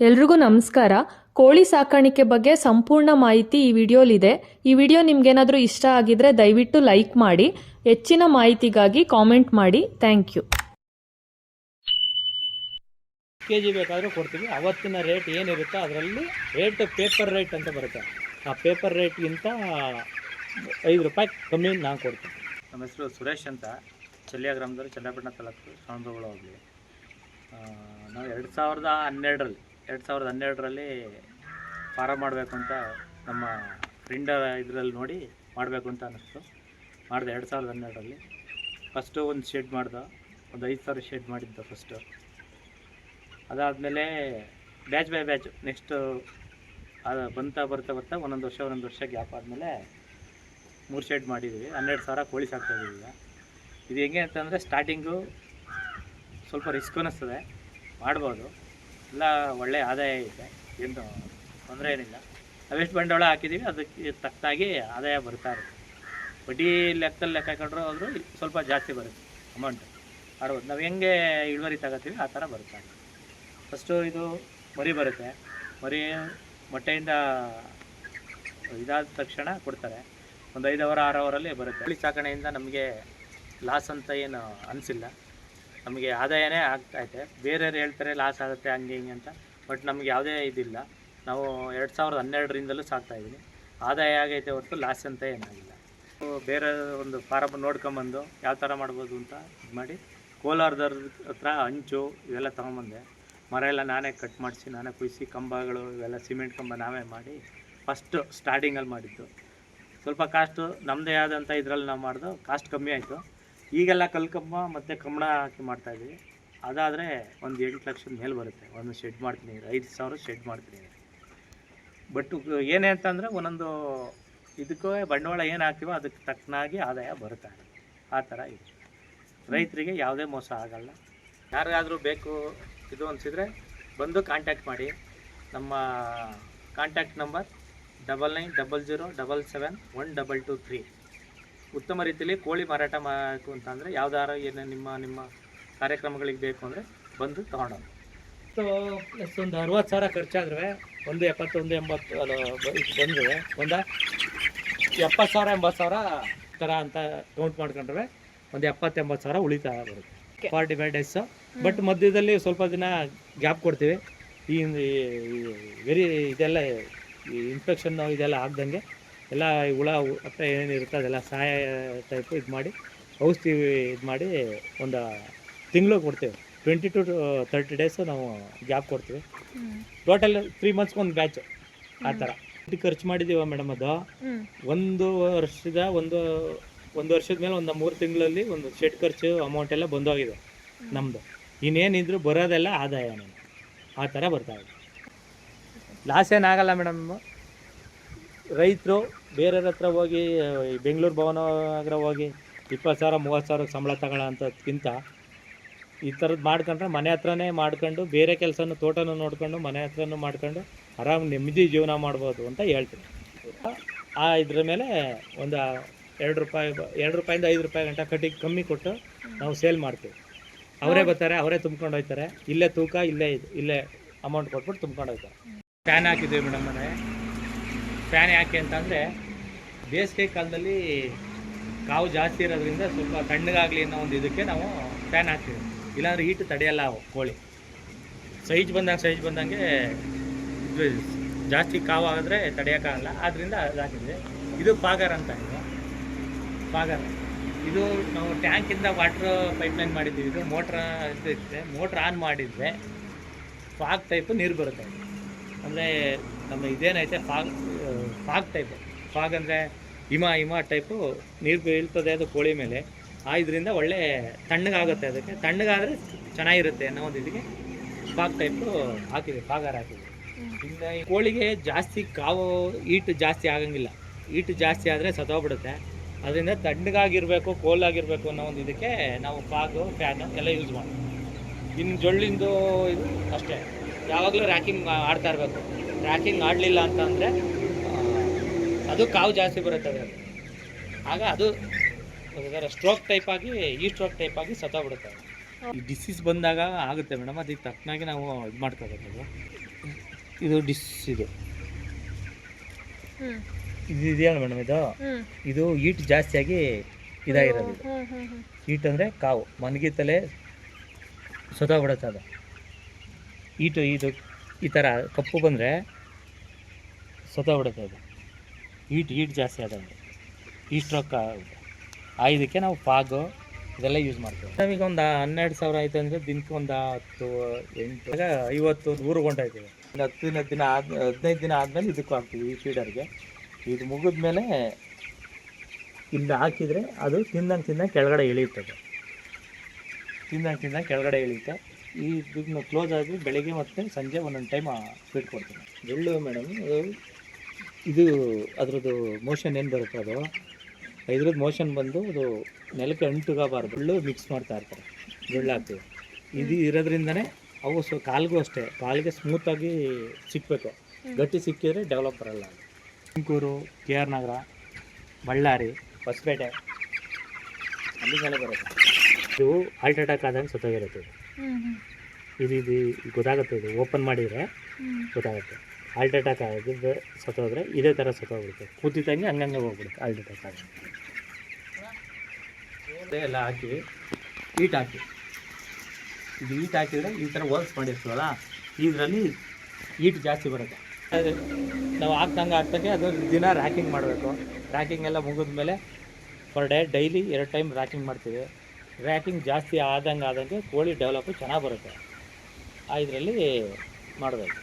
ಎಲ್ರಿಗೂ ನಮಸ್ಕಾರ. ಕೋಳಿ ಸಾಕಾಣಿಕೆ ಬಗ್ಗೆ ಸಂಪೂರ್ಣ ಮಾಹಿತಿ ಈ ವಿಡಿಯೋಲಿದೆ. ಈ ವಿಡಿಯೋ ನಿಮ್ಗೇನಾದರೂ ಇಷ್ಟ ಆಗಿದ್ರೆ ದಯವಿಟ್ಟು ಲೈಕ್ ಮಾಡಿ ಹೆಚ್ಚಿನ ಮಾಹಿತಿಗಾಗಿ ಕಾಮೆಂಟ್ ಮಾಡಿ. Thank you. ಕೆ ಜಿ ಬೇಕಾದರೂ ಕೊಡ್ತೀವಿ. ಅವತ್ತಿನ ರೇಟ್ ಏನಿರುತ್ತೋ ಅದರಲ್ಲಿ ರೇಟ್ ಪೇಪರ್ ರೇಟ್ ಅಂತ ಬರುತ್ತೆ. ಆ ಪೇಪರ್ ರೇಟ್ಗಿಂತ ಐದು ರೂಪಾಯಿ ಕಮ್ಮಿ ನಾನು ಕೊಡ್ತೀನಿ. ನಮ್ಮ ಹೆಸರು ಸುರೇಶ್ ಅಂತ. ಚಲ್ಯ ಗ್ರಾಮದಲ್ಲಿ ಚನ್ನಪಟ್ಟಣ ತಾಲೂಕು ಸಾಂಬ್ರಗಳು ಹೋಗ್ಲಿ. ನಾವು ಎರಡು ಸಾವಿರದ ಹನ್ನೆರಡರಲ್ಲಿ ಎರಡು ಸಾವಿರದ ಹನ್ನೆರಡರಲ್ಲಿ ಫಾರಮ್ ಮಾಡಬೇಕು ಅಂತ ನಮ್ಮ ಫ್ರೆಂಡ್ ಇದರಲ್ಲಿ ನೋಡಿ ಮಾಡಬೇಕು ಅಂತ ಅನ್ನಿಸ್ತು. ಮಾಡಿದೆ ಎರಡು ಸಾವಿರದ ಹನ್ನೆರಡರಲ್ಲಿ. ಫಸ್ಟು ಒಂದು ಶೆಡ್ ಮಾಡ್ದೆ. ಒಂದು ಐದು ಸಾವಿರ ಶೆಡ್ ಮಾಡಿದ್ದೆ ಫಸ್ಟು. ಅದಾದಮೇಲೆ ಬ್ಯಾಚ್ ಬೈ ಬ್ಯಾಚ್ ನೆಕ್ಸ್ಟು ಅದು ಬಂತಾ ಬರ್ತಾ ಬರ್ತಾ ಒಂದೊಂದು ವರ್ಷ ಒಂದೊಂದು ವರ್ಷ ಗ್ಯಾಪ್ ಆದಮೇಲೆ ಮೂರು ಶೆಡ್ ಮಾಡಿದ್ದೀವಿ ಹನ್ನೆರಡು ಸಾವಿರ ಕೋಳಿ ಸಾಕ್ತಾಯಿದ್ದೀವಿ ಈಗ. ಇದು ಹೆಂಗೆ ಅಂತಂದರೆ ಸ್ಟಾರ್ಟಿಂಗು ಸ್ವಲ್ಪ ರಿಸ್ಕ್ ಅನ್ನಿಸ್ತದೆ. ಮಾಡ್ಬೋದು. ಎಲ್ಲ ಒಳ್ಳೆಯ ಆದಾಯ ಇದೆ, ಏನು ತೊಂದರೆ ಏನಿಲ್ಲ. ನಾವೆಷ್ಟು ಬಂಡವಾಳ ಹಾಕಿದ್ದೀವಿ ಅದಕ್ಕೆ ತಕ್ಕಾಗಿ ಆದಾಯ ಬರ್ತಾ ಇರುತ್ತೆ. ಬಡ್ಡಿ ಲೆಕ್ಕದಲ್ಲಿ ಲೆಕ್ಕ ಹಾಕೊಂಡ್ರು ಆದರೂ ಸ್ವಲ್ಪ ಜಾಸ್ತಿ ಬರುತ್ತೆ ಅಮೌಂಟ್ ಮಾಡ್ಬೋದು ನಾವು ಹೆಂಗೆ ಇಳುವರಿ ತಗೋತೀವಿ, ಆ ಥರ ಬರುತ್ತೆ. ಫಸ್ಟು ಇದು ಮರಿ ಬರುತ್ತೆ. ಮರಿ ಮೊಟ್ಟೆಯಿಂದ ಇದಾದ ತಕ್ಷಣ ಕೊಡ್ತಾರೆ. ಒಂದು ಐದು ಅವರ್, ಆರು ಅವರಲ್ಲಿ ಬರುತ್ತೆ. ಹಳ್ಳಿ ಸಾಕಣೆಯಿಂದ ನಮಗೆ ಲಾಸ್ ಅಂತ ಏನು ಅನಿಸಿಲ್ಲ. ನಮಗೆ ಆದಾಯನೇ ಆಗ್ತೈತೆ. ಬೇರೆಯವ್ರು ಹೇಳ್ತಾರೆ ಲಾಸ್ ಆಗುತ್ತೆ, ಹಂಗೆ ಹಿಂಗೆ ಅಂತ. ಬಟ್ ನಮಗೆ ಯಾವುದೇ ಇದಿಲ್ಲ. ನಾವು ಎರಡು ಸಾವಿರದ ಹನ್ನೆರಡರಿಂದಲೂ ಸಾಕ್ತಾಯಿದ್ದೀನಿ ಆದಾಯ ಆಗೈತೆ ಹೊರತು ಲಾಸ್ ಅಂತ ಏನಾಗಿಲ್ಲ. ಬೇರೆ ಒಂದು ಫಾರಮ್ ನೋಡ್ಕೊಂಬಂದು ಯಾವ ಥರ ಮಾಡ್ಬೋದು ಅಂತ ಇದು ಮಾಡಿ, ಕೋಲಾರದವ್ರ ಹತ್ರ ಹಂಚು ಇವೆಲ್ಲ ತೊಗೊಂಬಂದೆ. ಮರ ಎಲ್ಲ ನಾನೇ ಕಟ್ ಮಾಡಿಸಿ, ನಾನೇ ಕುಯ್ಸಿ, ಕಂಬಗಳು ಇವೆಲ್ಲ ಸಿಮೆಂಟ್ ಕಂಬ ನಾವೇ ಮಾಡಿ ಫಸ್ಟು ಸ್ಟಾರ್ಟಿಂಗಲ್ಲಿ ಮಾಡಿದ್ದು. ಸ್ವಲ್ಪ ಕಾಸ್ಟು ನಮ್ಮದೇ ಆದಂಥ ಇದರಲ್ಲಿ ನಾವು ಮಾಡಿದ್ದು ಕಾಸ್ಟ್ ಕಮ್ಮಿ ಆಯಿತು. ಈಗೆಲ್ಲ ಕಲ್ಕಂಬ ಮತ್ತು ಕಮ್ಮಣ ಹಾಕಿ ಮಾಡ್ತಾಯಿದ್ದೀವಿ ಅದಾದರೆ ಒಂದು ಎಂಟು ಲಕ್ಷದ ಮೇಲೆ ಬರುತ್ತೆ. ಒಂದು ಶೆಡ್ ಮಾಡ್ತೀನಿ. ಐದು ಸಾವಿರ ಶೆಡ್ ಮಾಡ್ತೀನಿ. ಬಟ್ ಏನೇ ಅಂತಂದರೆ ಒಂದೊಂದು ಇದಕ್ಕೂ ಬಂಡವಾಳ ಏನು ಹಾಕ್ತೀವೋ ಅದಕ್ಕೆ ತಕ್ಕನಾಗಿ ಆದಾಯ ಬರುತ್ತೆ. ಆ ಥರ ಇದೆ. ರೈತರಿಗೆ ಯಾವುದೇ ಮೋಸ ಆಗಲ್ಲ. ಯಾರಿಗಾದರೂ ಬೇಕು ಇದು ಅನಿಸಿದರೆ ಬಂದು ಕಾಂಟ್ಯಾಕ್ಟ್ ಮಾಡಿ. ನಮ್ಮ contact number double nine double zero double seven one double two three ಉತ್ತಮ ರೀತಿಯಲ್ಲಿ ಕೋಳಿ ಮಾರಾಟ ಮಾಡಬೇಕು ಅಂತಂದರೆ ಯಾವ್ದಾರ ಏನು ನಿಮ್ಮ ನಿಮ್ಮ ಕಾರ್ಯಕ್ರಮಗಳಿಗೆ ಬೇಕು ಅಂದರೆ ಬಂದು ತಗೊಂಡು ಸೊ ಪ್ಲಸ್ ಒಂದು ಅರವತ್ತು ಸಾವಿರ ಖರ್ಚಾದ್ರೆ ಒಂದು ಎಪ್ಪತ್ತೊಂದು ಎಂಬತ್ತು ಅಲ್ಲ ಬಂದರೆ ಒಂದು ಎಪ್ಪತ್ತು ಸಾವಿರ ಎಂಬತ್ತು ಸಾವಿರ ಥರ ಅಂತ ಕೌಂಟ್ ಮಾಡ್ಕೊಂಡ್ರೆ ಒಂದು ಎಪ್ಪತ್ತು ಎಂಬತ್ತು ಸಾವಿರ ಉಳಿತಾಯ ಬರುತ್ತೆ ಫಾರ್ಟಿ ಫೈವ್ ಡೇಸ್ ಬಟ್ ಮಧ್ಯದಲ್ಲಿ ಸ್ವಲ್ಪ ದಿನ ಗ್ಯಾಪ್ ಕೊಡ್ತೀವಿ. ಈ ವೆರಿ ಇದೆಲ್ಲ ಈ ಇನ್ಫೆಕ್ಷನ್ ಇದೆಲ್ಲ ಆಗ್ದಂಗೆ ಎಲ್ಲ ಹುಳ, ಹತ್ರ ಏನೇನಿರುತ್ತೆ ಅದೆಲ್ಲ ಸಹಾಯ ಟೈಪು ಇದು ಮಾಡಿ, ಔಷಧಿ ಇದು ಮಾಡಿ ಒಂದು ತಿಂಗಳು ಕೊಡ್ತೇವೆ. ಟ್ವೆಂಟಿ ಟು ತರ್ಟಿ ಡೇಸು ನಾವು ಗ್ಯಾಪ್ ಕೊಡ್ತೀವಿ. ಟೋಟಲ್ ತ್ರೀ ಮಂತ್ಸ್ಗೆ ಒಂದು ಬ್ಯಾಚ್ ಆ ಥರ ಖರ್ಚು ಮಾಡಿದ್ದೀವ ಮೇಡಮ್ ಅದು. ಒಂದು ವರ್ಷದ ಒಂದು ಒಂದು ವರ್ಷದ ಮೇಲೆ ಒಂದು ಮೂರು ತಿಂಗಳಲ್ಲಿ ಒಂದು ಶೆಡ್ ಖರ್ಚು ಅಮೌಂಟ್ ಎಲ್ಲ ಬಂದೋಗಿದೆ ನಮ್ಮದು ಇನ್ನೇನಿದ್ರು ಬರೋದೆಲ್ಲ ಆದಾಯ ಆ ಥರ ಬರ್ತಾ ಇದೆ. ಲಾಸ್ ಏನಾಗಲ್ಲ ಮೇಡಮ್ ರೈತರು ಬೇರೆಯವ್ರ ಹತ್ರ ಹೋಗಿ ಬೆಂಗಳೂರು ಭವನ ಹತ್ರ ಹೋಗಿ ಇಪ್ಪತ್ತು ಸಾವಿರ, ಮೂವತ್ತು ಸಾವಿರ ಸಂಬಳ ತಗೊಳ್ಳೋ ಅಂಥದ್ಕಿಂತ ಈ ಥರದ್ದು ಮಾಡ್ಕೊಂಡ್ರೆ ಮನೆ ಹತ್ರನೇ ಮಾಡ್ಕೊಂಡು, ಬೇರೆ ಕೆಲಸನೂ ತೋಟನೂ ನೋಡ್ಕೊಂಡು ಮನೆ ಹತ್ರನೂ ಮಾಡ್ಕೊಂಡು ಆರಾಮ್ ನೆಮ್ಮದಿ ಜೀವನ ಮಾಡ್ಬೋದು ಅಂತ ಹೇಳ್ತೀನಿ. ಆ ಇದ್ರ ಮೇಲೆ ಒಂದು ಎರಡು ರೂಪಾಯಿ, ಎರಡು ರೂಪಾಯಿಂದ ಐದು ರೂಪಾಯಿ ಗಂಟ ಕಟ್ಟಿ ಕಮ್ಮಿ ಕೊಟ್ಟು ನಾವು ಸೇಲ್ ಮಾಡ್ತೀವಿ. ಅವರೇ ಬರ್ತಾರೆ, ಅವರೇ ತುಂಬ್ಕೊಂಡು ಹೋಗ್ತಾರೆ. ಇಲ್ಲೇ ತೂಕ, ಇಲ್ಲೇ ಇದು, ಇಲ್ಲೇ ಅಮೌಂಟ್ ಕೊಟ್ಬಿಟ್ಟು ತುಂಬ್ಕೊಂಡು ಹೋಗ್ತಾರೆ. ಫ್ಯಾನ್ ಹಾಕಿದ್ದೀವಿ ಮೇಡಮ್ ಮನೆ. ಫ್ಯಾನ್ ಯಾಕೆ ಅಂತಂದರೆ ಬೇಸಿಗೆ ಕಾಲದಲ್ಲಿ ಕಾವು ಜಾಸ್ತಿ ಇರೋದ್ರಿಂದ ಸ್ವಲ್ಪ ತಣ್ಣಗಾಗಲಿ ಅನ್ನೋ ಒಂದು ಇದಕ್ಕೆ ನಾವು ಫ್ಯಾನ್ ಹಾಕ್ತೀವಿ. ಇಲ್ಲಾಂದ್ರೆ ಹೀಟ್ ತಡೆಯಲ್ಲ ಅವು ಕೋಳಿ. ಸೈಜ್ ಬಂದಂಗೆ ಸೈಜ್ ಬಂದಂಗೆ ಇದು ಜಾಸ್ತಿ ಕಾವು ಆದರೆ ತಡೆಯೋಕ್ಕಾಗಲ್ಲ. ಆದ್ದರಿಂದ ಅದಾಗಿದೆ ಇದು ಪಾಗರ್ ಅಂತ ಇದು. ಪಾಗರ್. ಇದು ನಾವು ಟ್ಯಾಂಕಿಂದ ವಾಟ್ರ್ ಪೈಪ್ಲೈನ್ ಮಾಡಿದ್ದೀವಿ. ಇದು ಮೋಟ್ರ್ ಇರುತ್ತೆ ಮೋಟ್ರ್ ಆನ್ ಮಾಡಿದರೆ ಫಾಗ್ ಟೈಪು ನೀರು ಬರುತ್ತೆ. ಅಂದರೆ ನಮ್ಮ ಇದೇನೈತೆ? ಫಾಗ್ ಫಾಗ್ ಟೈಪ್ ಫಾಗ್ ಅಂದರೆ ಹಿಮ ಹಿಮ ಟೈಪು ನೀರು ಬೀಳ್ತದೆ ಅದು ಕೋಳಿ ಮೇಲೆ. ಆ ಇದರಿಂದ ಒಳ್ಳೆ ತಣ್ಣಗಾಗುತ್ತೆ ಅದಕ್ಕೆ. ತಣ್ಣಗಾದರೆ ಚೆನ್ನಾಗಿರುತ್ತೆ ಅನ್ನೋ ಒಂದು ಇದಕ್ಕೆ ಫಾಗ್ ಟೈಪು ಹಾಕಿದೆ, ಫಾಗರ್ ಹಾಕಿದೆ. ಇನ್ನು ಕೋಳಿಗೆ ಜಾಸ್ತಿ ಕಾವು, ಈಟ್ ಜಾಸ್ತಿ ಆಗಂಗಿಲ್ಲ. ಈಟ್ ಜಾಸ್ತಿ ಆದರೆ ಸತ್ತೋಗ್ಬಿಡುತ್ತೆ. ಅದರಿಂದ ತಣ್ಣಗಾಗಿರಬೇಕು, ಕೋಲಾಗಿರಬೇಕು ಅನ್ನೋ ಒಂದು ಇದಕ್ಕೆ ನಾವು ಫಾಗು, ಫ್ಯಾನು ಎಲ್ಲ ಯೂಸ್ ಮಾಡ್ತೀವಿ ಇನ್ನು ಜೊಳ್ಳಿಂದು ಇದು ಅಷ್ಟೇ. ಯಾವಾಗಲೂ ರ್ಯಾಕಿಂಗ್ ಆಡ್ತಾ ಇರಬೇಕು. ರ್ಯಾಕಿಂಗ್ ಆಡಲಿಲ್ಲ ಅಂತಂದರೆ ಅದು ಕಾವು ಜಾಸ್ತಿ ಬರುತ್ತೆ ಅದರಲ್ಲಿ. ಆಗ ಅದು ಸ್ಟ್ರೋಕ್ ಟೈಪ್ ಆಗಿ ಈ ಸ್ಟ್ರೋಕ್ ಟೈಪ್ ಆಗಿ ಸತ್ತೋಗ್ಬಿಡುತ್ತೆ ಈ ಡಿಸೀಸ್ ಬಂದಾಗ ಆಗುತ್ತೆ ಮೇಡಮ್ ಅದಕ್ಕೆ ತಕ್ಕನಾಗಿ ನಾವು ಇದು ಮಾಡ್ಕೋಬೇಕು ಇದು ಡಿಸ್ ಇದು. ಇದು ಇದೆಯಲ್ಲ ಮೇಡಮ್ ಇದು? ಇದು ಹೀಟ್ ಜಾಸ್ತಿಯಾಗಿ ಇದಾಗಿರೋದು ಹೀಟ್ ಅಂದರೆ ಕಾವು. ಮನಗಿ ತಲೆ ಬಿಡುತ್ತೆ ಅದು. ಈಟು ಇದು ಈ ಥರ ಕಪ್ಪು ಬಂದರೆ ಬಿಡುತ್ತೆ ಅದು. ಹೀಟ್ ಹೀಟ್ ಜಾಸ್ತಿ ಆದಂಗೆ. ಈ ಸ್ಟ್ರೋಕ್ ಆಗುತ್ತೆ ಆ ಇದಕ್ಕೆ ನಾವು ಫಾಗು ಇದೆಲ್ಲ ಯೂಸ್ ಮಾಡ್ತೀವಿ. ನಮಗೆ ಒಂದು ಹನ್ನೆರಡು ಸಾವಿರ ಆಯ್ತು ಅಂದರೆ ದಿನಕ್ಕೆ ಒಂದು ಹತ್ತು ಎಂಟು ಐವತ್ತು ನೂರು ಕೊಂಡಾಯ್ತೀವಿ ಒಂದು ಹತ್ತು ದಿನ ದಿನ ಆದ ಹದಿನೈದು ದಿನ ಆದಮೇಲೆ ಇದಕ್ಕೂ ಹಾಕ್ತೀವಿ ಈ ಫೀಡರ್ಗೆ ಇದು ಮುಗಿದ್ಮೇಲೆ ಇಲ್ಲಿ ಹಾಕಿದರೆ ಅದು ತಿಂದಂಗೆ ತಿಂದಂಗೆ ಕೆಳಗಡೆ ಇಳಿಯುತ್ತದೆ. ತಿಂದಂಗೆ ತಿಂದಂಗೆ ಕೆಳಗಡೆ ಇಳಿಯುತ್ತೆ. ಈ ಇದನ್ನು ಕ್ಲೋಸ್ ಆಗಿ ಬೆಳಿಗ್ಗೆ ಮತ್ತು ಸಂಜೆ ಒಂದೊಂದು ಟೈಮ್ ಫೀಡ್ ಕೊಡ್ತೀನಿ. ಎಳ್ಳು ಮೇಡಮ್ ಅದು ಇದು ಅದರದ್ದು ಮೋಷನ್ ಏನು ಬರುತ್ತೆ ಅದು? ಇದ್ರದ್ದು ಮೋಷನ್ ಬಂದು ಅದು ನೆಲಕ್ಕೆ ಅಂಟುಗಬಾರ್ದು. ಬೆಳ್ಳು ಮಿಕ್ಸ್ ಮಾಡ್ತಾ ಇರ್ತಾರೆ ಬೆಳ್ಳು ಹಾಕ್ತೀವಿ ಇದು ಇರೋದ್ರಿಂದನೇ ಅವು ಸೊ ಕಾಲ್ಗೂ ಅಷ್ಟೇ ಕಾಲಿಗೆ ಸ್ಮೂತಾಗಿ ಸಿಕ್ಕಬೇಕು ಗಟ್ಟಿ ಸಿಕ್ಕಿದ್ರೆ ಡೆವಲಪ್ ಬರಲ್ಲ ತುಮಕೂರು ಕೆ ಆರ್ ನಗರ ಬಳ್ಳಾರಿ ಹೊಸಪೇಟೆ ಅಲ್ಲಿಗೆಲ್ಲ ಬರುತ್ತೆ. ಇದು ಹಾರ್ಟ್ ಅಟ್ಯಾಕ್ ಆದಂಗೆ ಸತ್ತೋಗಿರುತ್ತೆ ಇದು. ಇದು ಇದು ಗೊತ್ತಾಗುತ್ತೆ ಇದು ಓಪನ್ ಮಾಡಿದರೆ ಗೊತ್ತಾಗುತ್ತೆ. ಹಾರ್ಟ್ ಅಟ್ಯಾಕ್ ಆಗಿದ್ದು ಸತ್ತೋದ್ರೆ ಇದೇ ಥರ ಸತ್ತೋಗ್ಬಿಡುತ್ತೆ. ಕೂತಿದ್ದಂಗೆ ಹಂಗಂಗೆ ಹೋಗ್ಬಿಡುತ್ತೆ ಹಾರ್ಟ್ ಅಟ್ಯಾಕ್ ಆಗಿ. ಎಲ್ಲ ಹಾಕಿ ಈಟ್ ಹಾಕಿ. ಇದು ಈಟ್ ಹಾಕಿದರೆ ಈ ಥರ ವರ್ಕ್ಸ್ ಮಾಡಿರ್ತೀವಲ್ಲ, ಇದರಲ್ಲಿ ಈಟ್ ಜಾಸ್ತಿ ಬರುತ್ತೆ. ನಾವು ಹಾಕ್ದಂಗೆ ಹಾಕ್ದಂಗೆ ಅದು ದಿನ ರ್ಯಾಕಿಂಗ್ ಮಾಡಬೇಕು. ರ್ಯಾಕಿಂಗ್ ಎಲ್ಲ ಮುಗಿದ್ಮೇಲೆ ಪರ್ ಡೇ ಡೈಲಿ ಎರಡು ಟೈಮ್ ರ್ಯಾಕಿಂಗ್ ಮಾಡ್ತೀವಿ. ರ್ಯಾಕಿಂಗ್ ಜಾಸ್ತಿ ಆದಂಗೆ ಆದಂಗೆ ಕೋಳಿ ಡೆವಲಪ್ ಚೆನ್ನಾಗಿ ಬರುತ್ತೆ. ಆ ಇದರಲ್ಲಿ ಮಾಡಬೇಕು.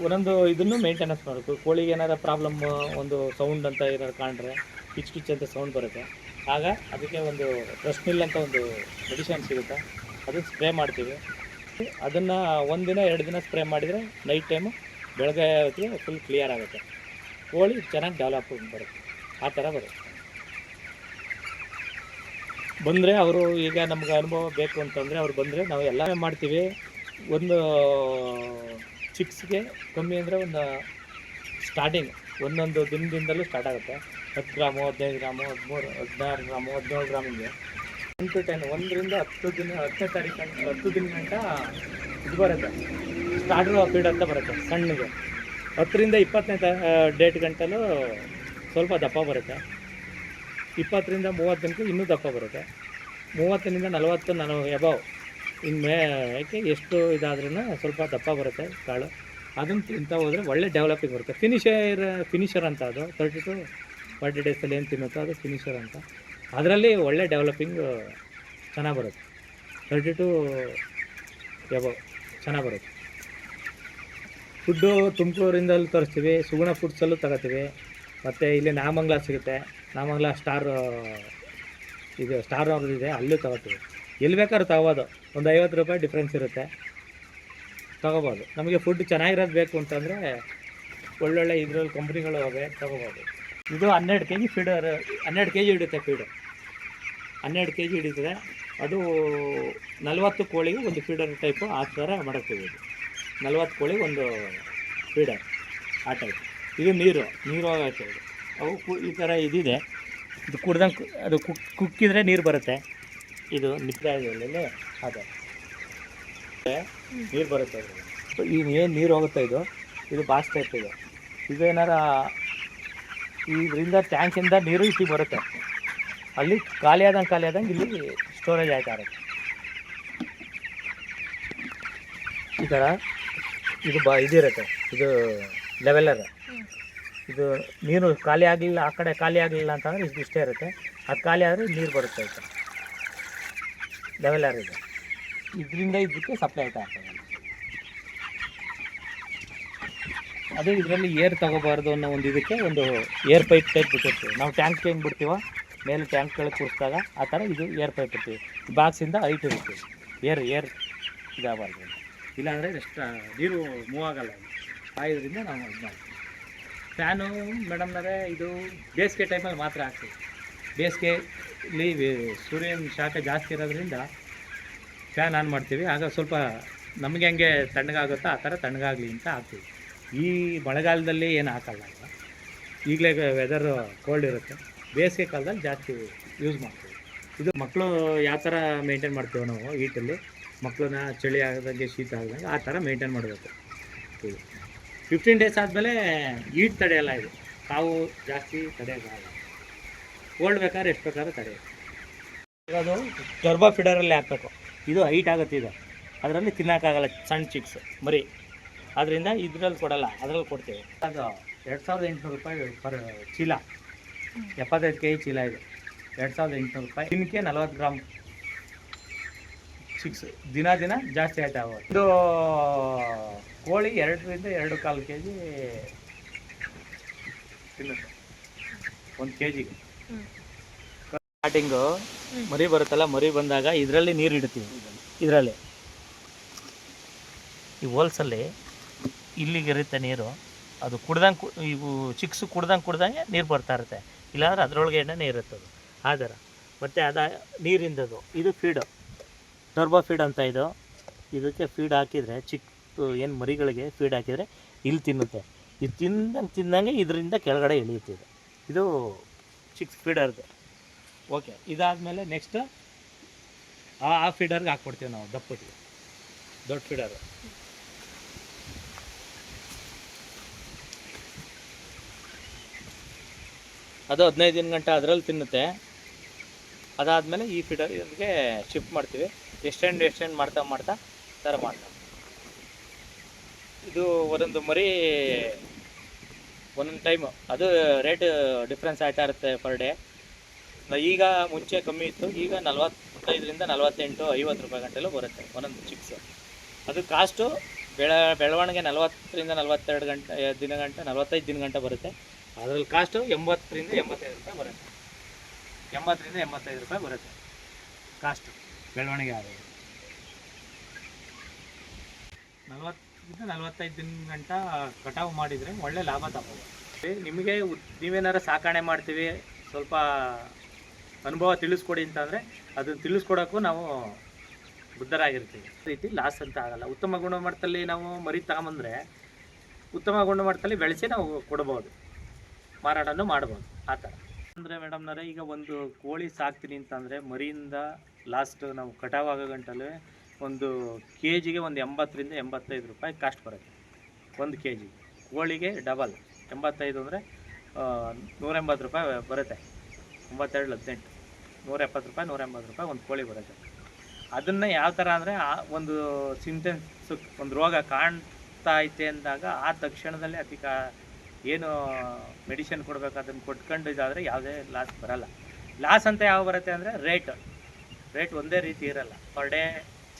ಒಂದೊಂದು ಇದನ್ನು ಮೇಂಟೆನೆನ್ಸ್ ಮಾಡಬೇಕು. ಕೋಳಿಗೆ ಏನಾರ ಪ್ರಾಬ್ಲಮ್ ಒಂದು ಸೌಂಡ್ ಅಂತ ಏನಾದ್ರು ಕಾಣ್ರೆ ಕಿಚ್ ಕಿಚ್ ಅಂತ ಸೌಂಡ್ ಬರುತ್ತೆ. ಆಗ ಅದಕ್ಕೆ ಒಂದು ಟ್ರಸ್ಟ್ ಮಿಲ್ ಅಂತ ಒಂದು ಮೆಡಿಷನ್ ಸಿಗುತ್ತೆ. ಅದನ್ನು ಸ್ಪ್ರೇ ಮಾಡ್ತೀವಿ. ಅದನ್ನು ಒಂದಿನ ಎರಡು ದಿನ ಸ್ಪ್ರೇ ಮಾಡಿದರೆ ನೈಟ್ ಟೈಮು ಬೆಳಗ್ಗೆ ಹೊತ್ತಿಗೆ ಫುಲ್ ಕ್ಲಿಯರ್ ಆಗುತ್ತೆ. ಕೋಳಿ ಚೆನ್ನಾಗಿ ಡೆವಲಪ್ ಬರುತ್ತೆ. ಆ ಥರ ಬರುತ್ತೆ. ಬಂದರೆ ಅವರು ಈಗ ನಮ್ಗೆ ಅನುಭವ ಬೇಕು ಅಂತಂದರೆ ಅವ್ರು ಬಂದರೆ ನಾವು ಎಲ್ಲ ಮಾಡ್ತೀವಿ. ಒಂದು ಚಿಕ್ಸ್ಗೆ ಕಮ್ಮಿ ಅಂದರೆ ಒಂದು ಸ್ಟಾರ್ಟಿಂಗ್ ಒಂದೊಂದು ದಿನದಿಂದಲೂ ಸ್ಟಾರ್ಟ್ ಆಗುತ್ತೆ. ಹತ್ತು ಗ್ರಾಮು, ಹದಿನೈದು ಗ್ರಾಮು, ಹದಿಮೂರು, ಹದಿನಾರು ಗ್ರಾಮು, ಹದಿನೇಳು ಗ್ರಾಮಿಗೆ ಒನ್ ಟು ಟೆನ್ ಒಂದರಿಂದ ಹತ್ತು ದಿನ ಹತ್ತನೇ ತಾರೀಕು ಹತ್ತು ದಿನ ಗಂಟ ಇದು ಬರುತ್ತೆ. ಸ್ಟಾರ್ಟರ್ ಫೀಡ್ ಅಂತ ಬರುತ್ತೆ, ಸಣ್ಣಗೆ. ಹತ್ತರಿಂದ ಇಪ್ಪತ್ತನೇ ತ ಡೇಟ್ ಗಂಟಲೂ ಸ್ವಲ್ಪ ದಪ್ಪ ಬರುತ್ತೆ. ಇಪ್ಪತ್ತರಿಂದ ಮೂವತ್ತು ದಿನಕ್ಕೂ ಇನ್ನೂ ದಪ್ಪ ಬರುತ್ತೆ. ಮೂವತ್ತರಿಂದ ನಲವತ್ತು ನಾನು ಎಬವ್ ಇನ್ಮೇ ಯಾಕೆ ಎಷ್ಟು ಇದಾದ್ರೂ ಸ್ವಲ್ಪ ದಪ್ಪ ಬರುತ್ತೆ ಕಾಳು. ಅದನ್ನು ತಿಂತಾ ಹೋದರೆ ಒಳ್ಳೆ ಡೆವಲಪಿಂಗ್ ಬರುತ್ತೆ. ಫಿನಿಷರ್ ಫಿನಿಷರ್ ಅಂತ ಅದು. ತರ್ಟಿ ಟು ಫಾರ್ಟಿ ಡೇಸಲ್ಲಿ ಏನು ತಿನ್ನುತ್ತೋ ಅದು ಫಿನಿಷರ್ ಅಂತ. ಅದರಲ್ಲಿ ಒಳ್ಳೆ ಡೆವಲಪಿಂಗ್ ಚೆನ್ನಾಗಿ ಬರುತ್ತೆ. ತರ್ಟಿ ಟು ಚೆನ್ನಾಗಿ ಬರುತ್ತೆ. ಫುಡ್ಡು ತುಮಕೂರಿಂದಲೂ ತರಿಸ್ತೀವಿ. ಸುಗುಣ ಫುಡ್ಸಲ್ಲೂ ತಗೋತೀವಿ. ಮತ್ತು ಇಲ್ಲಿ ನಾಮಂಗ್ಲ ಸಿಗುತ್ತೆ. ನಾಮಂಗ್ಲ ಸ್ಟಾರ್ ಇದು ಸ್ಟಾರ್ ಅವ್ರದ್ದು ಇದೆ ಅಲ್ಲೂ ತಗೋತೀವಿ. ಎಲ್ಲಿ ಬೇಕಾದ್ರೂ ತಗೋಬೋದು. ಒಂದು ಐವತ್ತು ರೂಪಾಯಿ ಡಿಫ್ರೆನ್ಸ್ ಇರುತ್ತೆ. ತಗೋಬೋದು. ನಮಗೆ ಫುಡ್ ಚೆನ್ನಾಗಿರೋದು ಬೇಕು ಅಂತಂದರೆ ಒಳ್ಳೊಳ್ಳೆ ಇದ್ರಲ್ಲಿ ಕಂಪ್ನಿಗಳು ಹೋಗಿ ತಗೋಬೋದು. ಇದು ಹನ್ನೆರಡು ಕೆ ಜಿ ಫೀಡರ್ ಹನ್ನೆರಡು ಕೆ ಜಿ ಹಿಡಿಯುತ್ತೆ ಫೀಡು ಹನ್ನೆರಡು ಕೆ ಜಿ ಹಿಡಿತದೆ ಅದು ನಲವತ್ತು ಕೋಳಿಗೆ ಒಂದು ಫೀಡರ್ ಟೈಪು ಆ ಥರ ಮಾಡ್ತೀವಿ ಇದು. ನಲ್ವತ್ತು ಕೋಳಿ ಒಂದು ಫೀಡರ್ ಆ ಟೈಪ್ ಇದು ನೀರು ನೀರು ಆಗುತ್ತೆ. ಅವು ಈ ಥರ ಇದಿದೆ. ಇದು ಕುಡ್ದಂಗೆ ಅದು ಕುಕ್ ಕುಕ್ಕಿದ್ರೆ ನೀರು ಬರುತ್ತೆ. ಇದು ನಿಪ್ರಾಯದಲ್ಲೇ ಅದೇ. ನೀರು ಬರುತ್ತೆ ಸೊ ಈಗ ಏನು ನೀರು ಹೋಗುತ್ತೆ ಇದು? ಇದು ಬಾಸ್ತಾ ಇತ್ತು ಇದು ಇದೇನಾರ ಇದರಿಂದ ಟ್ಯಾಂಕಿಂದ ನೀರು ಇಟ್ಟಿಗೆ ಬರುತ್ತೆ. ಅಲ್ಲಿ ಖಾಲಿ ಆದಂಗೆ ಖಾಲಿ ಆದಂಗೆ ಇಲ್ಲಿ ಸ್ಟೋರೇಜ್ ಆಯ್ತಾ ಇರುತ್ತೆ. ಈ ಥರ ಇದು ಬಾ ಇದಿರುತ್ತೆ ಇದು ಲೆವೆಲ್ಲರ್ ಇದು ನೀರು ಖಾಲಿ ಆಗಲಿಲ್ಲ ಆ ಕಡೆ ಖಾಲಿ ಆಗಲಿಲ್ಲ ಅಂತಂದರೆ ಇದು ಇಷ್ಟೇ ಇರುತ್ತೆ. ಅದು ಖಾಲಿ ಆದರೆ ನೀರು ಬರುತ್ತೆ ಲೆವೆಲರ್ ಇದೆ. ಇದರಿಂದ ಇದಕ್ಕೆ ಸಪ್ಲೈ ಆಯ್ತಾ? ಆಗ್ತದೆ ಅದೇ ಇದರಲ್ಲಿ ಏರ್ ತಗೋಬಾರ್ದು ಅನ್ನೋ ಒಂದು ಇದಕ್ಕೆ ಒಂದು ಏರ್ ಪೈಪ್ ಟೈಪ್ ಬಿಟ್ಟಿರ್ತೀವಿ. ನಾವು ಟ್ಯಾಂಕ್ ಹೆಂಗೆ ಬಿಡ್ತೀವೋ, ಮೇಲೆ ಟ್ಯಾಂಕ್ ಕೂರಿಸಿದಾಗ ಆ ಥರ ಇದು ಏರ್ ಪೈಪ್ ಇರ್ತೀವಿ. ಬಾಕ್ಸಿಂದ ಹೈಟ್ ಇರುತ್ತೆ. ಏರ್ ಏರ್ ಇದಾಗಬಾರ್ದು. ಇಲ್ಲಾಂದರೆ ಎಷ್ಟು ನೀರು ಮೂವ್ ಆಗಲ್ಲ. ಆಯೋದ್ರಿಂದ ನಾವು ಇದು ಮಾಡ್ತೀವಿ. ಫ್ಯಾನು ಮೇಡಮ್ನವರೇ ಇದು ಬೇಸಿಗೆ ಟೈಮಲ್ಲಿ ಮಾತ್ರ ಹಾಕ್ತೀವಿ. ಬೇಸಿಗೆ ಇಲ್ಲಿ ಸೂರ್ಯನ ಶಾಖ ಜಾಸ್ತಿ ಇರೋದ್ರಿಂದ ಫ್ಯಾನ್ ಆನ್ ಮಾಡ್ತೀವಿ. ಆಗ ಸ್ವಲ್ಪ ನಮಗೆ ಹೆಂಗೆ ತಣ್ಣಗಾಗುತ್ತೋ ಆ ಥರ ತಣ್ಣಗಾಗಲಿ ಅಂತ ಹಾಕ್ತೀವಿ. ಈ ಮಳೆಗಾಲದಲ್ಲಿ ಏನು ಹಾಕಲ್ಲ ಈಗ ಈಗಲೇ ವೆದರ್ ಕೋಲ್ಡ್ ಇರುತ್ತೆ. ಬೇಸಿಗೆ ಕಾಲದಲ್ಲಿ ಜಾಸ್ತಿ ಯೂಸ್ ಮಾಡ್ತೀವಿ. ಇದು ಮಕ್ಕಳು ಯಾವ ಥರ ಮೇಂಟೈನ್ ಮಾಡ್ತೀವಿ ನಾವು ಈಟಲ್ಲಿ ಮಕ್ಕಳನ್ನ ಚಳಿ ಆಗದಂಗೆ ಶೀತ ಆಗದಂಗೆ ಆ ಥರ ಮೇಂಟೈನ್ ಮಾಡಬೇಕು. ಫಿಫ್ಟೀನ್ ಡೇಸ್ ಆದಮೇಲೆ ಈಟ್ ತಡೆಯಲ್ಲ ಇದು. ಕಾವು ಜಾಸ್ತಿ ತಡೆಯೋಕ್ಕಾಗಲ್ಲ. ಓಲ್ಡ್ ಬೇಕಾದ್ರೆ ಎಷ್ಟು ಬೇಕಾದ್ರೆ ತಡೆ. ಇರೋದು ಟರ್ಬೋ ಫೀಡರಲ್ಲಿ ಹಾಕಬೇಕು. ಇದು ಹೈಟ್ ಆಗುತ್ತೆ ಇದು. ಅದರಲ್ಲಿ ತಿನ್ನೋಕ್ಕಾಗಲ್ಲ, ಸಣ್ಣ ಚಿಕ್ಸ್ ಮರಿ. ಅದರಿಂದ ಇದರಲ್ಲಿ ಕೊಡಲ್ಲ, ಅದರಲ್ಲಿ ಕೊಡ್ತೀವಿ. ಅದು ಎರಡು ಸಾವಿರದ ಎಂಟುನೂರು ರೂಪಾಯಿ ಪರ್ ಚೀಲ. ಎಪ್ಪತ್ತೈದು ಕೆ ಜಿ ಚೀಲ ಇದು. ಎರಡು ಸಾವಿರದ ಎಂಟುನೂರು ರೂಪಾಯಿ. ದಿನಕ್ಕೆ ನಲ್ವತ್ತು ಗ್ರಾಮ್ ಚಿಕ್ಸ್ ದಿನ ದಿನ ಜಾಸ್ತಿ ಆಯ್ತಾ ಇದು ಕೋಳಿ ಎರಡರಿಂದ ಎರಡು ಕಾಲು ಕೆ ಜಿ ತಿನ್ನುತ್ತೆ. ಒಂದು ಕೆ ಜಿಗೆ ಸ್ಟಾರ್ಟಿಂಗು ಮರಿ ಬರುತ್ತಲ್ಲ ಮರಿ ಬಂದಾಗ ಇದರಲ್ಲಿ ನೀರು ಇಡ್ತೀವಿ. ಇದರಲ್ಲಿ. ಈ ಹೋಲ್ಸಲ್ಲಿ ಇಲ್ಲಿಗೆ ಇರುತ್ತೆ ನೀರು. ಅದು ಕುಡ್ದಂಗೆ ಇವು ಚಿಕ್ಸು ಕುಡ್ದಂಗೆ ಕುಡ್ದಂಗೆ ನೀರು ಬರ್ತಾ ಇರುತ್ತೆ. ಇಲ್ಲಾಂದ್ರೆ ಅದರೊಳಗೆ ಎಣ್ಣೆ ಇರುತ್ತೆ ಅದು ಆ ಥರ. ಮತ್ತು ಅದ ನೀರಿಂದದು. ಇದು ಫೀಡು ಟರ್ಬೋ ಫೀಡ್ ಅಂತ ಇದು. ಇದಕ್ಕೆ ಫೀಡ್ ಹಾಕಿದರೆ ಚಿಕ್ಕ ಏನು ಮರಿಗಳಿಗೆ ಫೀಡ್ ಹಾಕಿದರೆ ಇಲ್ಲಿ ತಿನ್ನುತ್ತೆ. ಇದು ತಿಂದಂಗೆ ತಿಂದಂಗೆ ಇದರಿಂದ ಕೆಳಗಡೆ ಇಳಿಯುತ್ತೆ ಇದು. ಇದು ಚಿಕ್ಕ ಫೀಡರ್ದು ಓಕೆ ಇದಾದಮೇಲೆ ನೆಕ್ಸ್ಟ್ ಆ ಆ ಫೀಡರ್ಗೆ ಹಾಕ್ಬಿಡ್ತೀವಿ ನಾವು ದಪ್ಪಟ್ಟು ದೊಡ್ಡ ಫೀಡರ್ ಅದು ಹದಿನೈದು ದಿನ ಗಂಟೆ ಅದರಲ್ಲಿ ತಿನ್ನುತ್ತೆ. ಅದಾದಮೇಲೆ ಈ ಫೀಡರ್ ಇದಕ್ಕೆ ಶಿಫ್ಟ್ ಮಾಡ್ತೀವಿ. ಎಕ್ಸ್ಟೆಂಡ್ ಎಕ್ಸ್ಟೆಂಡ್ ಮಾಡ್ತಾ ಮಾಡ್ತಾ, ಥರ ಮಾಡ್ತಾ ಇದು ಒಂದೊಂದು ಮರಿ ಒಂದೊಂದು ಟೈಮು ಅದು ರೇಟ್ ಡಿಫ್ರೆನ್ಸ್ ಆಯ್ತಾ ಇರುತ್ತೆ ಪರ್ ಡೇ ಈಗ ಮುಂಚೆ ಕಮ್ಮಿ ಇತ್ತು, ಈಗ ನಲ್ವತ್ತೈದರಿಂದ ನಲವತ್ತೆಂಟು, ಐವತ್ತು ರೂಪಾಯಿ ಗಂಟೆಲೂ ಬರುತ್ತೆ ಒಂದೊಂದು ಚಿಕ್ಸ್ ಅದು ಕಾಸ್ಟು ಬೆಳ, ಬೆಳವಣಿಗೆ ನಲವತ್ತರಿಂದ ನಲವತ್ತೆರಡು ಗಂಟೆ ದಿನ ಗಂಟೆ, ನಲವತ್ತೈದು ದಿನ ಗಂಟೆ ಬರುತ್ತೆ. ಅದ್ರಲ್ಲಿ ಕಾಸ್ಟು ಎಂಬತ್ತರಿಂದ ಎಂಬತ್ತೈದು ರೂಪಾಯಿ ಬರುತ್ತೆ. ಎಂಬತ್ತರಿಂದ ಎಂಬತ್ತೈದು ರೂಪಾಯಿ ಬರುತ್ತೆ ಕಾಸ್ಟು ಬೆಳವಣಿಗೆ ಆಗೋದು ನಲವತ್ತರಿಂದ ನಲವತ್ತೈದು ದಿನ ಗಂಟ ಕಟಾವು ಮಾಡಿದರೆ ಒಳ್ಳೆ ಲಾಭ ತಗೋಬೋದು ನಿಮಗೆ ನೀವೇನಾರ ಸಾಕಾಣೆ ಮಾಡ್ತೀವಿ, ಸ್ವಲ್ಪ ಅನುಭವ ತಿಳಿಸ್ಕೊಡಿ ಅಂತಂದರೆ ಅದನ್ನು ತಿಳಿಸ್ಕೊಡೋಕ್ಕೂ ನಾವು ಬುದ್ಧರಾಗಿರ್ತೀವಿ. ರೀತಿ ಲಾಸ್ ಅಂತ ಆಗಲ್ಲ. ಉತ್ತಮ ಗುಣಮಟ್ಟದಲ್ಲಿ ನಾವು ಮರಿ ತಗೊಂಬಂದ್ರೆ ಉತ್ತಮ ಗುಣಮಟ್ಟದಲ್ಲಿ ಬೆಳೆಸಿ ನಾವು ಕೊಡ್ಬೋದು. ಮಾರಾಟನೂ ಮಾಡ್ಬೋದು. ಆ ಥರ. ಅಂದರೆ ಮೇಡಮ್ನವ್ರೆ ಈಗ ಒಂದು ಕೋಳಿ ಸಾಕ್ತೀನಿ ಅಂತಂದರೆ ಮರಿಯಿಂದ ಲಾಸ್ಟ್ ನಾವು ಕಟಾವಾಗೋ ಗಂಟಲ್ಲಿ ಒಂದು ಕೆ ಜಿಗೆ ಒಂದು ಎಂಬತ್ತರಿಂದ ಎಂಬತ್ತೈದು ರೂಪಾಯಿ ಕಾಸ್ಟ್ ಬರುತ್ತೆ. ಒಂದು ಕೆ ಜಿ ಕೋಳಿಗೆ ಡಬಲ್ ಎಂಬತ್ತೈದು ಅಂದರೆ ನೂರೆಂಬತ್ತು ರೂಪಾಯಿ ಬರುತ್ತೆ. ಒಂಬತ್ತೆರಡು ಹದಿನೆಂಟು. ನೂರ ಎಪ್ಪತ್ತು ರೂಪಾಯಿ ನೂರ ಎಂಬತ್ತು ರೂಪಾಯಿ ಒಂದು ಕೋಳಿ ಬರುತ್ತೆ. ಅದನ್ನು ಯಾವ ಥರ ಅಂದರೆ, ಆ ಒಂದು ಸಿಂಟೆನ್ಸ್ ಒಂದು ರೋಗ ಕಾಣ್ತಾ ಐತೆ ಅಂದಾಗ ಆ ತಕ್ಷಣದಲ್ಲಿ ಅದಕ್ಕೆ ಏನು ಮೆಡಿಸಿನ್ ಕೊಡಬೇಕು, ಅದನ್ನು ಕೊಟ್ಕೊಂಡು ಇದಾದರೆ ಯಾವುದೇ ಲಾಸ್ ಬರಲ್ಲ. ಲಾಸ್ ಅಂತ ಯಾವ ಬರುತ್ತೆ ಅಂದರೆ ರೇಟ್ ರೇಟ್ ಒಂದೇ ರೀತಿ ಇರಲ್ಲ. ಪರ್ ಡೇ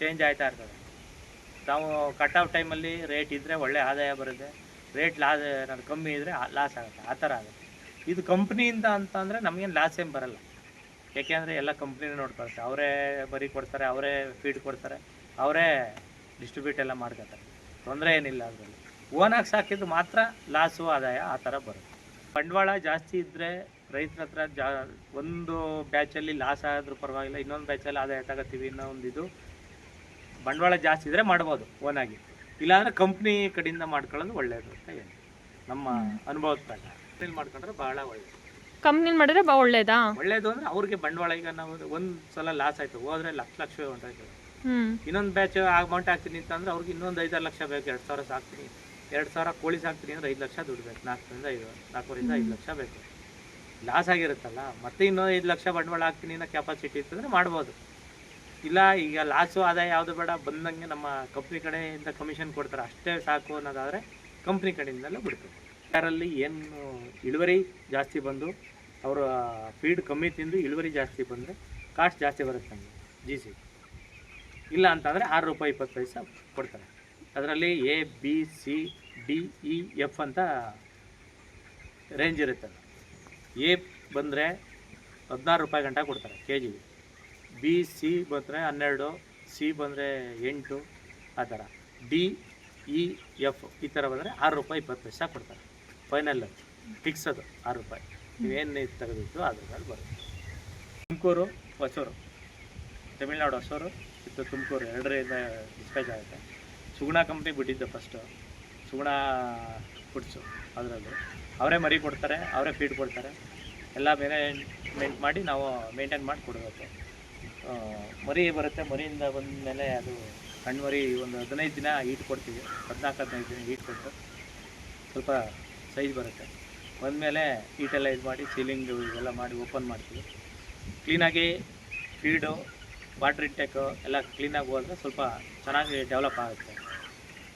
ಚೇಂಜ್ ಆಯ್ತಾ ಇರ್ತದೆ. ನಾವು ಕಟ್ ಆಫ್ ಟೈಮಲ್ಲಿ ರೇಟ್ ಇದ್ದರೆ ಒಳ್ಳೆ ಆದಾಯ ಬರುತ್ತೆ. ರೇಟ್ ಲಾಸ್ ಏನಾದ್ರು ಕಮ್ಮಿ ಇದ್ದರೆ ಲಾಸ್ ಆಗುತ್ತೆ. ಆ ಥರ ಆಗುತ್ತೆ. ಇದು ಕಂಪ್ನಿಯಿಂದ ಅಂತ ಅಂದರೆ ನಮಗೇನು ಲಾಸ್ ಏನು ಬರಲ್ಲ. ಯಾಕೆಂದರೆ ಎಲ್ಲ ಕಂಪ್ನಿನೇ ನೋಡ್ಕೊಳ್ತಾರೆ. ಅವರೇ ಬರಿ ಕೊಡ್ತಾರೆ, ಅವರೇ ಫೀಡ್ ಕೊಡ್ತಾರೆ, ಅವರೇ ಡಿಸ್ಟ್ರಿಬ್ಯೂಟ್ ಎಲ್ಲ ಮಾಡ್ಕೊತಾರೆ ತೊಂದರೆ ಏನಿಲ್ಲ ಅದರಲ್ಲಿ. ಓನಾಗಿ ಸಾಕಿದ್ದು ಮಾತ್ರ ಲಾಸು ಆದಾಯ ಆ ಥರ ಬರುತ್ತೆ. ಬಂಡವಾಳ ಜಾಸ್ತಿ ಇದ್ದರೆ ರೈತರ ಹತ್ರ ಜಾ, ಒಂದು ಬ್ಯಾಚಲ್ಲಿ ಲಾಸ್ ಆದರೂ ಪರವಾಗಿಲ್ಲ, ಇನ್ನೊಂದು ಬ್ಯಾಚಲ್ಲಿ ಆದಾಯ ತಗೋತೀವಿ ಇನ್ನೊಂದು ಇದು ಬಂಡವಾಳ ಜಾಸ್ತಿ ಇದ್ರೆ ಮಾಡ್ಬೋದು ಓನಾಗಿ ಇಲ್ಲಾಂದರೆ ಕಂಪ್ನಿ ಕಡೆಯಿಂದ ಮಾಡ್ಕೊಳ್ಳೋದು ಒಳ್ಳೆಯದು ಅಂತ ಹೇಳಿ. ನಮ್ಮ ಅನುಭವದ ಪ್ರಕಾರ. ಕಂಪ್ನಿಲಿ ಮಾಡ್ಕೊಂಡ್ರೆ ಬಹಳ ಒಳ್ಳೆಯದು ಕಂಪ್ನಿ ಮಾಡಿದ್ರೆ ಬಾ ಒಳ್ಳೇದಾ? ಒಳ್ಳೇದು ಅಂದ್ರೆ ಅವ್ರಿಗೆ ಬಂಡವಾಳ ಈಗ ನಾವು ಒಂದು ಸಲ ಲಾಸ್ ಆಯ್ತು ಹೋದ್ರೆ ಲಕ್ಷ ಲಕ್ಷ ಹ್ಮ್. ಇನ್ನೊಂದು ಬ್ಯಾಚ್ ಅಮೌಂಟ್ ಹಾಕ್ತೀನಿ ಅಂತಂದ್ರೆ ಅವ್ರಿಗೆ ಇನ್ನೊಂದು ಐದಾರು ಲಕ್ಷ ಬೇಕು ಎರಡು ಸಾವಿರ ಸಾಕ್ತೀನಿ. ಎರಡು ಸಾವಿರ ಕೋಳಿ ಸಾಕ್ತೀನಿ ಅಂದ್ರೆ ಐದು ಲಕ್ಷ ದುಡ್ಡು ಬೇಕು ನಾಲ್ಕರಿಂದ ಐದು ನಾಲ್ಕರಿಂದ ಐದು ಲಕ್ಷ ಬೇಕು. ಲಾಸ್ ಆಗಿರುತ್ತಲ್ಲ ಮತ್ತೆ ಇನ್ನೊಂದು ಐದು ಲಕ್ಷ ಬಂಡವಾಳ ಹಾಕ್ತೀನಿ ಅನ್ನೋ ಕೆಪಾಸಿಟಿ ಇತ್ತಂದ್ರೆ ಮಾಡ್ಬೋದು. ಇಲ್ಲ ಈಗ ಲಾಸು ಆದಾಯ ಯಾವುದು ಬೇಡ, ಬಂದಂಗೆ ನಮ್ಮ ಕಂಪ್ನಿ ಕಡೆಯಿಂದ ಕಮಿಷನ್ ಕೊಡ್ತಾರೆ, ಅಷ್ಟೇ ಸಾಕು ಅನ್ನೋದಾದರೆ ಕಂಪ್ನಿ ಕಡೆಯಿಂದಲೇ ಬಿಡ್ತಾರೆ ಯಾರಲ್ಲಿ ಏನು ಇಳುವರಿ ಜಾಸ್ತಿ ಬಂದು, ಅವರ ಫೀಡ್ ಕಮ್ಮಿ ತಿಂದು ಇಳುವರಿ ಜಾಸ್ತಿ ಬಂದರೆ ಕಾಸ್ಟ್ ಜಾಸ್ತಿ ಬರುತ್ತೆ ನಮಗೆ ಜಿ ಸಿ ಇಲ್ಲ ಅಂತಂದರೆ ಆರು ರೂಪಾಯಿ, ಇಪ್ಪತ್ತು ಪೈಸ ಕೊಡ್ತಾರೆ. ಅದರಲ್ಲಿ A B C D E F ಅಂತ ರೇಂಜ್ ಇರುತ್ತೆ. ಎ ಬಂದರೆ ಹದಿನಾರು ರೂಪಾಯಿ ಗಂಟ ಕೊಡ್ತಾರೆ ಕೆ ಜಿಗೆ ಬಿ, ಸಿ ಬಂದರೆ ಹನ್ನೆರಡು, ಸಿ ಬಂದರೆ ಎಂಟು, ಆ ಥರ. ಡಿ, ಇ, ಎಫ್ ಈ ಥರ ಬಂದರೆ ಆರು ರೂಪಾಯಿ ಇಪ್ಪತ್ತು ಪೈಸೆ ಕೊಡ್ತಾರೆ. ಫೈನಲ್ ಫಿಕ್ಸ್ ಅದು ಆರು ರೂಪಾಯಿ. ನೀವೇನು ತೆಗೆದಿತ್ತು ಅದ್ರ ಮೇಲೆ ಬರುತ್ತೆ. ತುಮಕೂರು, ಹೊಸೂರು. ತಮಿಳ್ನಾಡು, ಹೊಸೂರು ಇದು ತುಮಕೂರು ಎರಡರಿಂದ ಡಿಸ್ಪ್ಯಾಚ್ ಆಗುತ್ತೆ. ಸುಗುಣ ಕಂಪ್ನಿ ಬಿಟ್ಟಿದ್ದೆ ಫಸ್ಟು ಸುಗುಣ ಫುಡ್ಸು ಅದರಲ್ಲೂ ಅವರೇ ಮರಿ ಕೊಡ್ತಾರೆ, ಅವರೇ ಫೀಡ್ ಕೊಡ್ತಾರೆ. ಎಲ್ಲ ಮ್ಯಾನೇಜ್ಮೆಂಟ್ ಮಾಡಿ ನಾವು ಮೇಂಟೈನ್ ಮಾಡಿ ಕೊಡಬೇಕು. ಮರಿ ಬರುತ್ತೆ. ಮರಿಯಿಂದ ಬಂದ ಮೇಲೆ ಅದು ಸಣ್ಣ ಮರಿ ಒಂದು ಹದಿನೈದು ದಿನ ಹೀಟ್ ಕೊಡ್ತೀವಿ. ಹದಿನಾಲ್ಕು, ಹದಿನೈದು ದಿನ ಹೀಟ್ ಕೊಟ್ಟು ಸ್ವಲ್ಪ ಸೈಜ್ ಬರುತ್ತೆ. ಬಂದಮೇಲೆ ಹೀಟೆಲ್ಲ ಇದು ಮಾಡಿ ಸೀಲಿಂಗು ಇವೆಲ್ಲ ಮಾಡಿ ಓಪನ್ ಮಾಡ್ತೀವಿ. ಕ್ಲೀನಾಗಿ ಫೀಡು ವಾಟ್ರ್ ಇಂಟೆಕು ಎಲ್ಲ ಕ್ಲೀನಾಗಿ ಹೋದ್ರೆ ಸ್ವಲ್ಪ ಚೆನ್ನಾಗಿ ಡೆವಲಪ್ ಆಗುತ್ತೆ.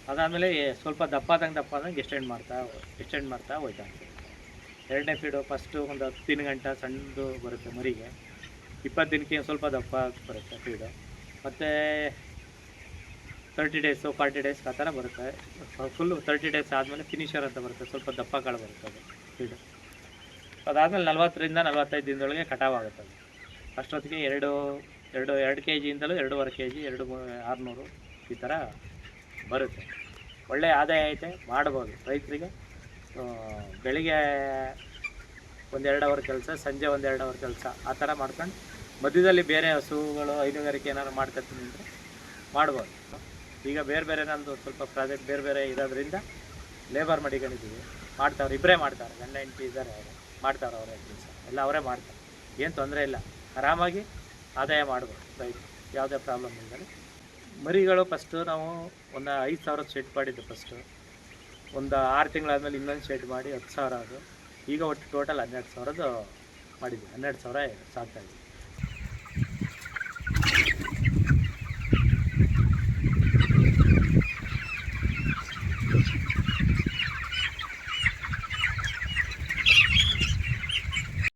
ಅದಾದಮೇಲೆ ಸ್ವಲ್ಪ ದಪ್ಪ ಆದಂಗೆ ದಪ್ಪ ಆದಂಗೆ ಎಕ್ಸ್ಟೆಂಡ್ ಮಾಡ್ತಾ ಎಕ್ಸ್ಟೆಂಡ್ ಮಾಡ್ತಾ ಹೋಯ್ತಾ. ಎರಡನೇ ಫೀಡು ಫಸ್ಟು ಒಂದು ಹತ್ತು ದಿನ ಗಂಟ ಸಣ್ಣದು ಬರುತ್ತೆ ಮರಿಗೆ. ಇಪ್ಪತ್ತು ದಿನಕ್ಕೆ ಸ್ವಲ್ಪ ದಪ್ಪ ಬರುತ್ತೆ ಫೀಡು ಮತ್ತು ತರ್ಟಿ ಡೇಸು ಫಾರ್ಟಿ ಡೇಸ್ ಆ ಥರ ಬರುತ್ತೆ. ಫುಲ್ಲು ತರ್ಟಿ ಡೇಸ್ ಆದಮೇಲೆ ಫಿನಿಷರ್ ಅಂತ ಬರುತ್ತೆ, ಸ್ವಲ್ಪ ದಪ್ಪ ಕಾಳು ಬರುತ್ತೆ ಅದು ಫೀಡು ಅದಾದಮೇಲೆ ನಲ್ವತ್ತರಿಂದ ನಲ್ವತ್ತೈದು ದಿನದೊಳಗೆ ಕಟಾವ್ ಆಗುತ್ತೆ ಅದು. ಅಷ್ಟೊತ್ತಿಗೆ ಎರಡು ಎರಡು ಎರಡು ಕೆ ಜಿಯಿಂದಲೂ ಎರಡೂವರೆ ಕೆ ಜಿ ಎರಡು ಆರುನೂರು ಈ ಥರ ಬರುತ್ತೆ. ಒಳ್ಳೆಯ ಆದಾಯ ಐತೆ, ಮಾಡ್ಬೋದು. ರೈತರಿಗೆ ಬೆಳಿಗ್ಗೆ ಒಂದೆರಡು ಅವರ್ ಕೆಲಸ, ಸಂಜೆ ಒಂದೆರಡು ಅವರ್ ಕೆಲಸ ಆ ಥರ ಮಾಡ್ಕೊಂಡು ಮಧ್ಯದಲ್ಲಿ ಬೇರೆ ಹಸುಗಳು ಹೈನುಗಾರಿಕೆ ಏನಾದ್ರು ಮಾಡ್ತಿರ್ತೀನಿ ಮಾಡ್ಬೋದು. ಈಗ ಬೇರೆ ಬೇರೆ ನಂದು ಸ್ವಲ್ಪ ಪ್ರಾಜೆಕ್ಟ್ ಬೇರೆ ಬೇರೆ ಇರೋದ್ರಿಂದ ಲೇಬರ್ ಮಡಿಕೊಂಡಿದ್ದೀವಿ. ಮಾಡ್ತಾವ್ರು ಇಬ್ಬರೇ ಮಾಡ್ತಾರೆ. ಗಂಡ, ಹೆಂಡತಿ ಇದ್ದಾರೆ ಅವರು. ಮಾಡ್ತಾರೆ ಅವರೇ ಕೆಲಸ ಎಲ್ಲ ಅವರೇ ಮಾಡ್ತಾರೆ. ಏನು ತೊಂದರೆ ಇಲ್ಲ. ಆರಾಮಾಗಿ ಆದಾಯ ಮಾಡ್ಬೋದು ರೈತ ಯಾವುದೇ ಪ್ರಾಬ್ಲಮ್ ಇಲ್ಲದೆ ಮರಿಗಳು ಫಸ್ಟು ನಾವು ಒಂದು ಐದು ಸಾವಿರದ ಶೆಡ್ ಮಾಡಿದ್ದು ಫಸ್ಟು ಒಂದು ಆರು ತಿಂಗಳಾದಮೇಲೆ ಇನ್ನೊಂದು ಶೆಡ್ ಮಾಡಿ ಹತ್ತು ಸಾವಿರ ಅದು. ಈಗ ಒಟ್ಟು ಟೋಟಲ್ ಹನ್ನೆರಡು ಸಾವಿರದ್ದು ಮಾಡಿದ್ವಿ ಹನ್ನೆರಡು ಸಾವಿರ ಸಾಕ್ತಾ